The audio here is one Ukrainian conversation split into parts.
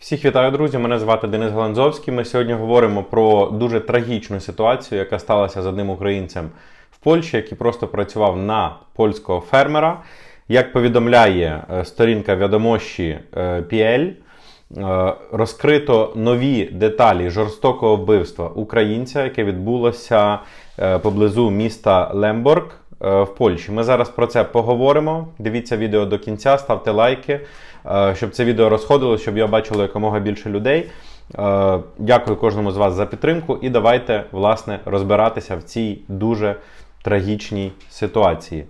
Всіх вітаю, друзі! Мене звати Денис Галанзовський. Ми сьогодні говоримо про дуже трагічну ситуацію, яка сталася з одним українцем в Польщі, який просто працював на польського фермера. Як повідомляє е, сторінка відомощі е, PL, е, розкрито нові деталі жорстокого вбивства українця, яке відбулося поблизу міста Лемборг в Польщі. Ми зараз про це поговоримо. Дивіться відео до кінця, ставте лайки, щоб це відео розходило, щоб я бачило якомога більше людей. Е, Дякую кожному з вас за підтримку і давайте власне розбиратися в цій дуже трагічній ситуації.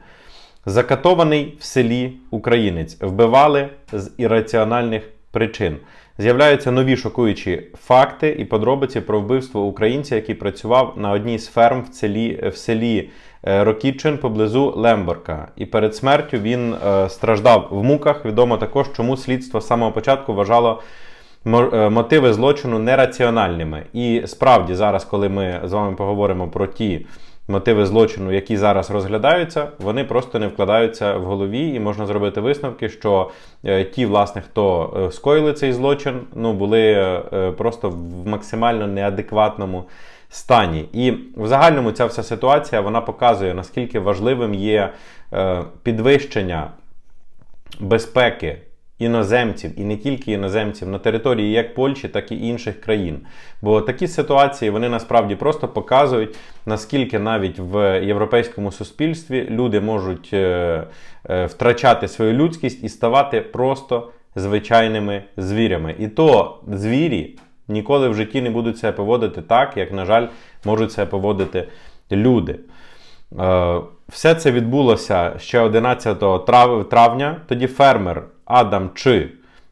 Закатований в селі українець вбивали з ірраціональних причин. З'являються нові шокуючі факти і подробиці про вбивство українця, який працював на одній з ферм в селі, в селі е, Рокітчин поблизу Лемборка. І перед смертю він е, страждав в муках. Відомо також, чому слідство з самого початку вважало е, мотиви злочину нераціональними. І справді, зараз, коли ми з вами поговоримо про ті мотиви злочину, які зараз розглядаються, вони просто не вкладаються в голові, і можна зробити висновки, що е, ті, власне, хто е, скоїли цей злочин, ну були е, просто в максимально неадекватному стані. І в загальному ця вся ситуація вона показує, наскільки важливим є підвищення безпеки іноземців і не тільки іноземців на території як Польщі, так і інших країн. Бо такі ситуації вони насправді просто показують, наскільки навіть в європейському суспільстві люди можуть е, е, втрачати свою людськість і ставати просто звичайними звірями. І то звірі ніколи в житті не будуть себе поводити так, як, на жаль, можуть себе поводити люди. Е, Все це відбулося ще 11 трав- травня. Тоді фермер Адам Чи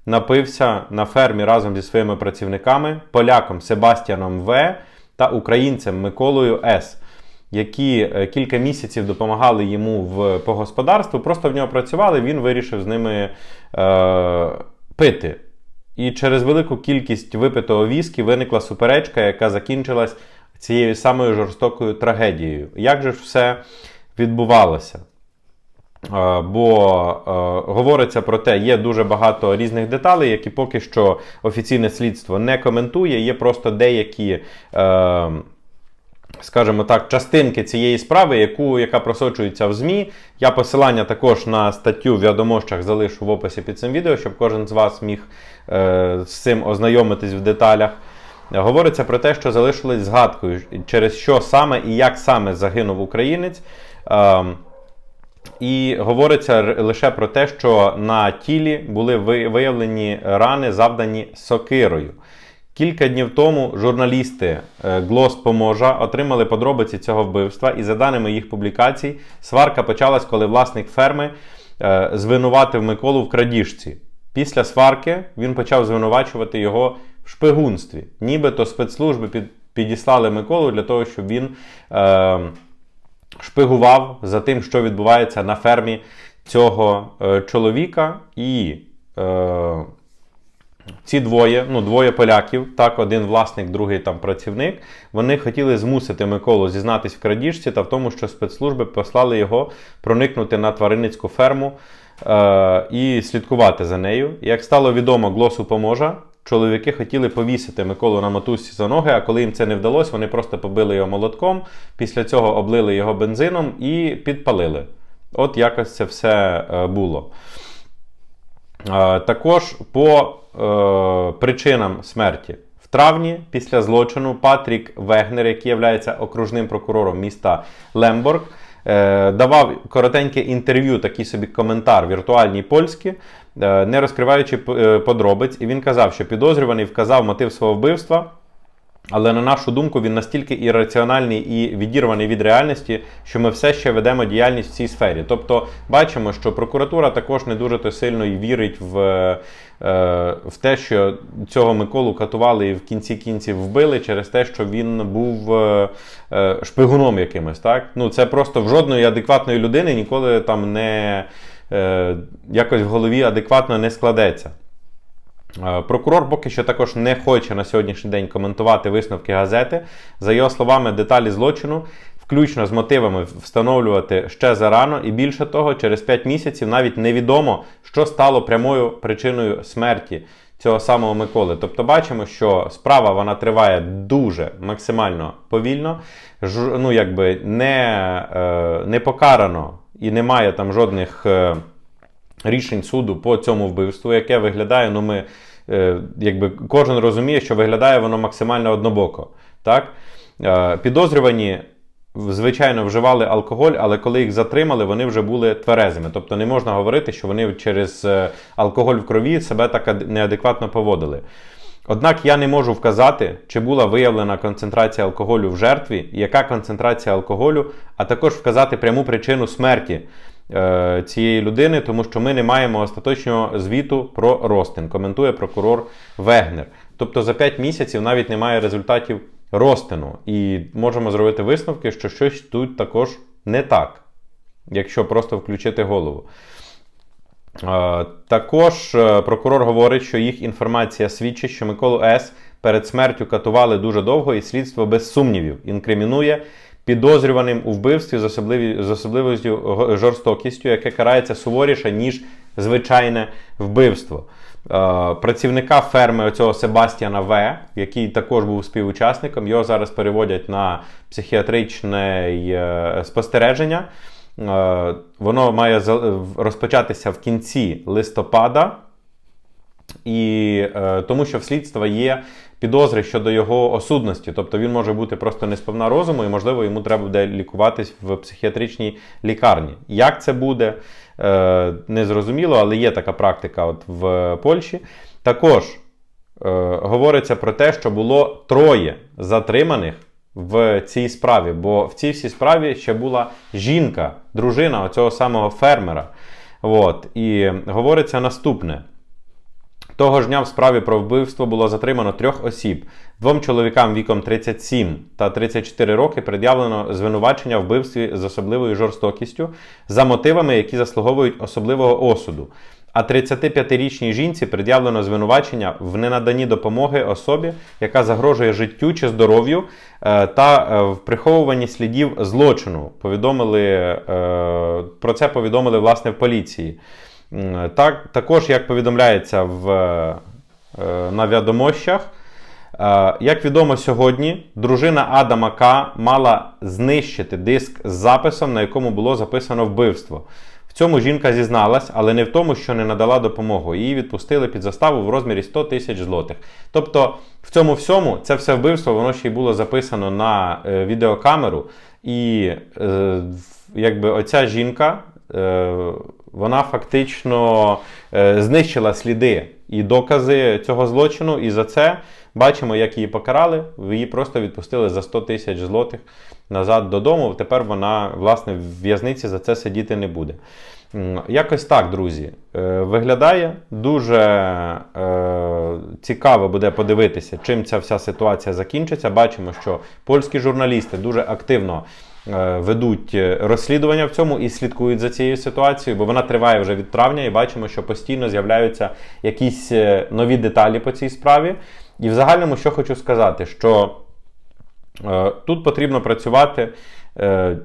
напився на фермі разом зі своїми працівниками, поляком Себастьяном В та українцем Миколою С, які е, кілька місяців допомагали йому в, по господарству, просто в нього працювали, він вирішив з ними е, пити. І через велику кількість випитого віскі виникла суперечка, яка закінчилась цією самою жорстокою трагедією. Як же ж все відбувалося? Е, Бо е, говориться про те, є дуже багато різних деталей, які поки що офіційне слідство не коментує. Є просто деякі, е, скажімо так, частинки цієї справи, яку, яка просочується в ЗМІ. Я посилання також на статтю в відомощах залишу в описі під цим відео, щоб кожен з вас міг е, з цим ознайомитись в деталях. Говориться про те, що залишилось згадкою, через що саме і як саме загинув українець. Ем, і говориться лише про те, що на тілі були виявлені рани, завдані сокирою. Кілька днів тому журналісти е, Глос Поможа отримали подробиці цього вбивства, і за даними їх публікацій, сварка почалась, коли власник ферми е, звинуватив Миколу в крадіжці. Після сварки він почав звинувачувати його в шпигунстві. Нібито спецслужби під, підіслали Миколу для того, щоб він. Е, шпигував за тим, що відбувається на фермі цього е, чоловіка. І е, ці двоє, ну двоє поляків, так, один власник, другий там працівник, вони хотіли змусити Миколу зізнатись в крадіжці та в тому, що спецслужби послали його проникнути на тваринницьку ферму е, і слідкувати за нею. Як стало відомо глосу поможа, чоловіки хотіли повісити Миколу на мотузці за ноги, а коли їм це не вдалося, вони просто побили його молотком, після цього облили його бензином і підпалили. От якось це все е, було. Е, Також по е, причинам смерті. В травні після злочину Патрік Вегнер, який є окружним прокурором міста Лемборг, давав коротеньке інтерв'ю, такий собі коментар віртуальній польській, е, не розкриваючи е, подробиць. І він казав, що підозрюваний вказав мотив свого вбивства. Але на нашу думку, він настільки ірраціональний і відірваний від реальності, що ми все ще ведемо діяльність в цій сфері. Тобто, бачимо, що прокуратура також не дуже то сильно і вірить в, е, в те, що цього Миколу катували і в кінці кінців вбили через те, що він був е, е, шпигуном якимось. Так? Ну, це просто в жодної адекватної людини ніколи там не якось в голові адекватно не складеться. Е, Прокурор поки що також не хоче на сьогоднішній день коментувати висновки газети. За його словами, деталі злочину, включно з мотивами, встановлювати ще зарано, і більше того, через 5 місяців навіть невідомо, що стало прямою причиною смерті цього самого Миколи. Тобто бачимо, що справа вона триває дуже максимально повільно, ну, якби не, е, не покарано і немає там жодних е, рішень суду по цьому вбивству, яке виглядає, ну ми. е, Якби кожен розуміє, що виглядає воно максимально однобоко. Так? Е, Підозрювані звичайно, вживали алкоголь, але коли їх затримали, вони вже були тверезими. Тобто не можна говорити, що вони через е, алкоголь в крові себе так неадекватно поводили. Однак я не можу вказати, чи була виявлена концентрація алкоголю в жертві, яка концентрація алкоголю, а також вказати пряму причину смерті цієї людини, тому що ми не маємо остаточного звіту про розтин, коментує прокурор Вегнер. Тобто за 5 місяців навіть немає результатів розтину. І можемо зробити висновки, що щось тут також не так, якщо просто включити голову. Е, Також е, прокурор говорить, що їх інформація свідчить, що Миколу С. перед смертю катували дуже довго, і слідство без сумнівів інкримінує підозрюваним у вбивстві з, особливі, з особливістю жорстокістю, яке карається суворіше, ніж звичайне вбивство. Е, Працівника ферми оцього Себастьяна В, який також був співучасником, його зараз переводять на психіатричне е, спостереження. Е, Воно має розпочатися в кінці листопада, і тому що в слідства є підозри щодо його осудності, тобто він може бути просто несповна розуму, і можливо йому треба буде лікуватись в психіатричній лікарні. Як це буде, е, не але є така практика от в Польщі. Також е, говориться про те, що було троє затриманих в цій справі, бо в цій всій справі ще була жінка, дружина оцього самого фермера. От, і говориться наступне. Того ж дня в справі про вбивство було затримано трьох осіб. Двом чоловікам віком 37 та 34 роки пред'явлено звинувачення в вбивстві з особливою жорстокістю за мотивами, які заслуговують особливого осуду. А 35-річній жінці пред'явлено звинувачення в ненаданні допомоги особі, яка загрожує життю чи здоров'ю, е, та е, в приховуванні слідів злочину. Повідомили е, про це повідомили власне в поліції. Так, також, як повідомляється в, е, на відомощах, е, як відомо сьогодні, дружина Адама К. мала знищити диск з записом, на якому було записано вбивство. В цьому жінка зізналась, але не в тому, що не надала допомогу. Її відпустили під заставу в розмірі 100 тисяч злотих. Тобто, в цьому всьому це все вбивство, воно ще й було записано на е, відеокамеру. І е, якби оця жінка, е, вона фактично е, знищила сліди і докази цього злочину, і за це бачимо, як її покарали. Її просто відпустили за 100 тисяч злотих назад додому. Тепер вона, власне, в в'язниці за це сидіти не буде. Якось так, друзі. Е, Виглядає дуже е, цікаво буде подивитися, чим ця вся ситуація закінчиться. Бачимо, що польські журналісти дуже активно ведуть е, розслідування в цьому і слідкують за цією ситуацією, бо вона триває вже від травня, і бачимо, що постійно з'являються якісь е, нові деталі по цій справі. І в загальному, що хочу сказати, що е, тут потрібно працювати. Е,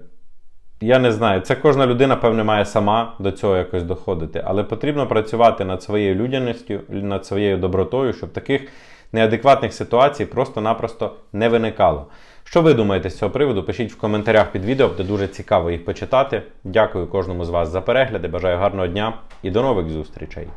я не знаю, це кожна людина, певне, має сама до цього якось доходити, але потрібно працювати над своєю людяністю, над своєю добротою, щоб таких неадекватних ситуацій просто-напросто не виникало. Що ви думаєте з цього приводу? Пишіть в коментарях під відео, буде дуже цікаво їх почитати. Дякую кожному з вас за перегляди. Бажаю гарного дня і до нових зустрічей!